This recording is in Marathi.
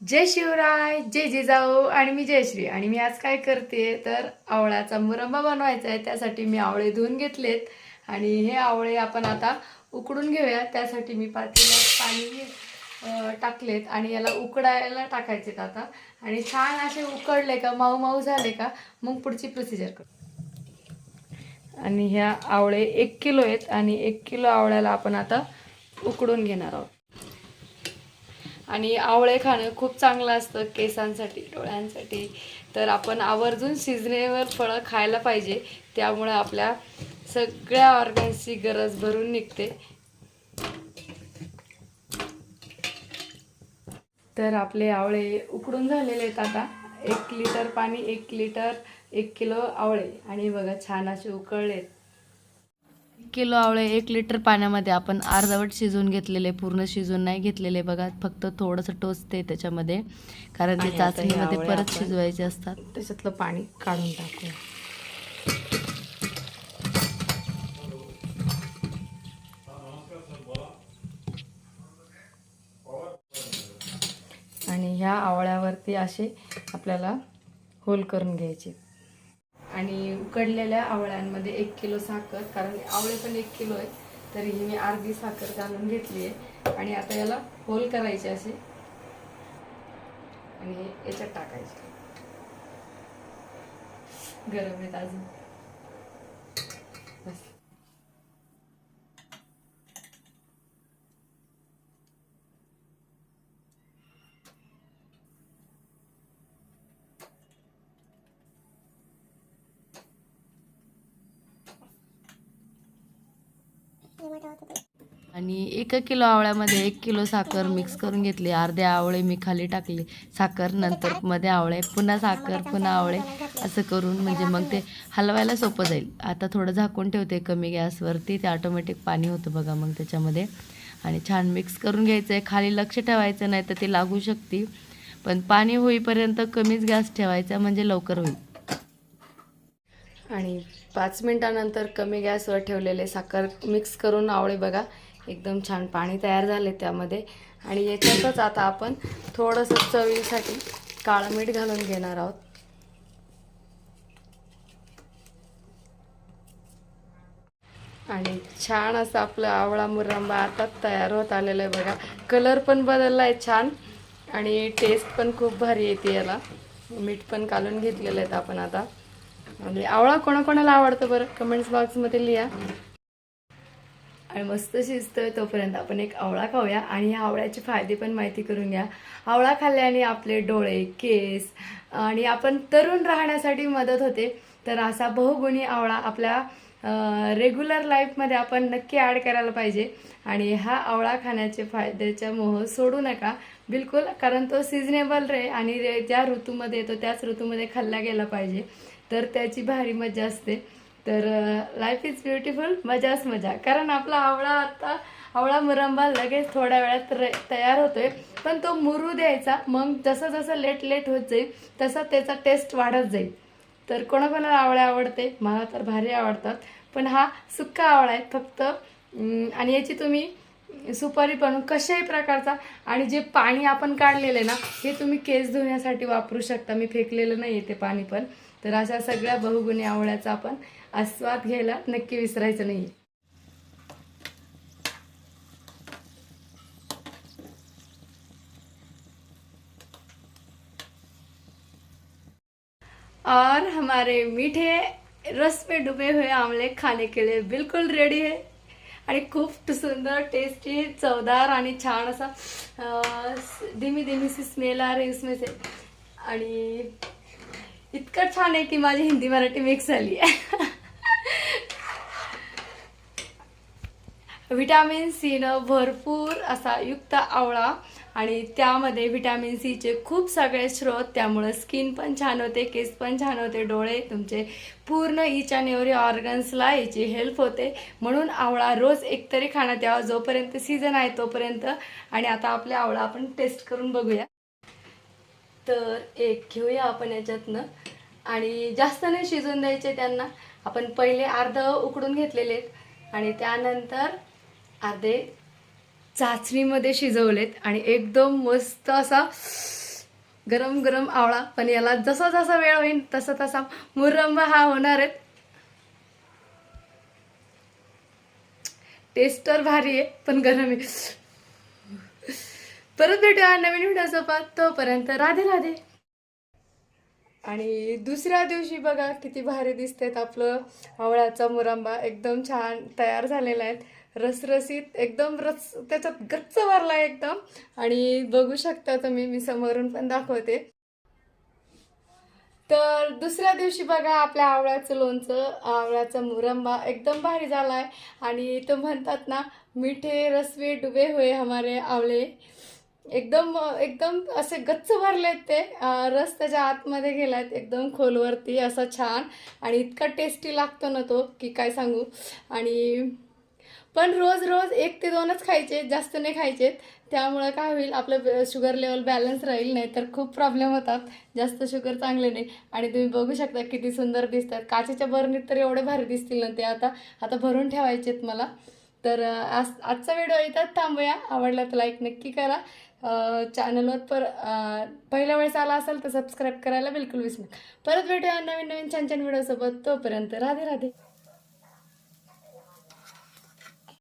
जय शिवराय जय जिजाऊ आणि मी जयश्री. आणि मी आज काय करते तर आवळ्याचा मुरंबा बनवायचा आहे. त्यासाठी मी आवळे धुवून घेतलेत. आणि हे आवळे आपण आता उकडून घेऊया. त्यासाठी मी पातेल्यात पाणी टाकलेत आणि याला उकडायला टाकायचेत आता. आणि छान असे उकडले का माऊ माऊ झाले का मग पुढची प्रोसिजर कर. आणि ह्या आवळे एक किलो आहेत. आणि एक किलो आवळ्याला आपण आता उकडून घेणार आहोत. आणि आवळे खाणं खूप चांगलं असतं केसांसाठी डोळ्यांसाठी. तर आपण आवर्जून सिजनेवर फळं खायला पाहिजे. त्यामुळे आपल्या सगळ्या ऑर्गन्सची गरज भरून निघते. तर आपले आवळे उकडून झालेले आहेत आता. एक लिटर पाणी एक लिटर एक किलो आवळे. आणि बघा छान असे उकळलेत. किलो आवळे एक लिटर पाण्यामध्ये आपण अर्धवट शिजवून घेतलेले पूर्ण शिजवून नाही घेतलेले बघा फक्त थोडंसं टोचते त्याच्यामध्ये. कारण ते चाचणीमध्ये परत शिजवायचे असतात. त्याच्यातलं पाणी काढून टाकूया. आणि ह्या आवळ्यावरती असे आपल्याला होल करून घ्यायचे. आणि उकडलेल्या आवळ्यांमध्ये एक किलो साखर कारण आवळे पण एक किलो आहे तरीही मी अर्धी साखर घालून घेतली आहे. आणि आता याला होल करायचे असे. आणि याच्यात टाकायचे. गरम आहेत अजून. आणि एक किलो आवळ्यामध्ये एक किलो साखर मिक्स करून घेतली. अर्धे आवळे मी खाली टाकले. साखर नंतर मध्ये आवळे पुन्हा साखर पुन्हा आवळे असं करून म्हणजे मग ते हलवायला सोपं जाईल. आता थोडं झाकून ठेवते कमी गॅसवरती. ते ऑटोमॅटिक पाणी होतं बघा मग त्याच्यामध्ये. आणि छान मिक्स करून घ्यायचं आहे खाली लक्ष ठेवायचं नाही तर ते लागू शकते. पण पाणी होईपर्यंत कमीच गॅस ठेवायचा म्हणजे लवकर होईल. आणि पाच मिनटानंतर कमी गॅसवर ठेवलेले साखर मिक्स करून आवळे बघा एकदम छान पाणी तयार झाले त्यामध्ये. आणि याच्यातच आता आपण थोडंसं चवीसाठी काळं मीठ घालून घेणार आहोत. आणि छान असं आपलं आवळा मुरंबा आता तयार होत आलेला आहे बघा. कलर पण बदलला आहे छान. आणि टेस्ट पण खूप भारी येते याला. मीठ पण काढून घेतलेलं आहेत आपण आता. आणि आवळा कोणाकोणाला आवडतं बरं? कमेंट्स बॉक्समध्ये लिहा. आणि मस्त शिजतोय तोपर्यंत आपण एक आवळा खाऊया आणि ह्या आवळ्याचे फायदे पण माहिती करून घ्या. आवळा खाल्ल्याने आपले डोळे केस आणि आपण तरुण राहण्यासाठी मदत होते. तर असा बहुगुणी आवळा आपल्या रेग्युलर लाईफमध्ये आपण नक्की ॲड करायला पाहिजे. आणि हा आवळा खाण्याचे फायद्याचा मोह सोडू नका. बिलकुल कारण तो सिजनेबल रे आणि रे ज्या ऋतूमध्ये येतो त्याच ऋतूमध्ये खाल्ला गेला पाहिजे. तर त्याची भारी मजा असते. तर लाईफ इज ब्युटिफुल मजाच मजा. कारण आपला आवळा आता आवळा मुरंबा लगेच थोड्या वेळात तयार होतोय. पण तो मुरू द्यायचा मग जसं जसं लेट लेट होत जाईल तसा त्याचा टेस्ट वाढत जाईल. तर कोणाकोणाला आवळा आवडते? मला तर भारी आवडतात. पण हा सुक्का आवळा आहे फक्त आणि याची तुम्ही सुपारी पण कशाही प्रकारचा. आणि जे पाणी आपण काढलेलं आहे ना हे तुम्ही केस धुण्यासाठी वापरू शकता. मी फेकलेलं नाही ते पाणी पण. तर अशा सगळ्या बहुगुणी आवळ्याचा आपण आस्वाद घ्यायला नक्की विसरायचं नाही. और हमारे मीठे रस में डूबे हुए आमले खाने के लिए बिल्कुल रेडी है। आणि खूप सुंदर टेस्टी चवदार आणि छान असा धीमी धीमीसी स्मेल आ रही उसमें से. आणि इतकं छान आहे की माझी हिंदी मराठी मिक्स झाली आहे. व्हिटॅमिन सीनं भरपूर असा युक्त आवळा आणि त्यामध्ये व्हिटॅमिन सीचे खूप सगळे स्रोत त्यामुळं स्किन पण छान होते केस पण छान होते डोळे तुमचे पूर्ण इच आणि एव्हरी ऑर्गन्सला याची हेल्प होते. म्हणून आवळा रोज एकतरी खाण्यात यावा जोपर्यंत सीझन आहे तोपर्यंत. आणि आता आपल्या आवळा आपण टेस्ट करून बघूया. तर एक घेऊया आपण याच्यातनं. आणि जास्त नाही शिजून द्यायचे त्यांना. आपण पहिले अर्ध उकडून घेतलेले आहेत. आणि त्यानंतर अर्धे चाचणीमध्ये शिजवलेत आणि एकदम मस्त असा गरम गरम आवळा. पण याला जसा जसा वेळ होईल तसा तसा मुरंबा हा होणार आहे. टेस्ट तर भारी आहे पण गरम आहे. परत भेटूया नवीन व्हिडिओसोबत तोपर्यंत राधे राधे. आणि दुसऱ्या दिवशी बघा किती भारी दिसतात आपलं. आवळ्याचा मुरंबा एकदम छान तयार झालेला आहे. रसरसीत एकदम रस त्याच्यात गच्च भरला आहे एकदम. आणि बघू शकता तुम्ही मी समोरून पण दाखवते. तर दुसऱ्या दिवशी बघा आपल्या आवळ्याचं लोणचं आवळ्याचा मुरंबा एकदम भारी झाला आहे आणि तो म्हणतात ना मिठे रसवे डुबे हुए हमारे आवळे. एकदम एकदम असे गच्च भरलेत ते. रस त्याच्या आतमध्ये गेलायत एकदम खोलवरती असा छान. आणि इतका टेस्टी लागतो ना तो की काय सांगू. आणि पण रोज रोज एक ते दोनच खायचे जास्त नाही खायचे त्यामुळं काय होईल आपलं शुगर लेवल बॅलन्स राहील नाही तर खूप प्रॉब्लेम होतात. जास्त शुगर चांगले नाही. आणि तुम्ही बघू शकता किती सुंदर दिसतात. काचेच्या बरणीत तर एवढे भारी दिसतील ना ते आता. आता भरून ठेवायचेत मला. तर आज आजचा व्हिडिओ येतात थांबूया. आवडला तर लाईक नक्की करा. चॅनलवर पर पहिल्या वेळेस आला असेल तर सबस्क्राईब करायला बिलकुल विसरू नका. परत भेटूया नवीन नवीन छान छान व्हिडिओसोबत तोपर्यंत राधे राधे.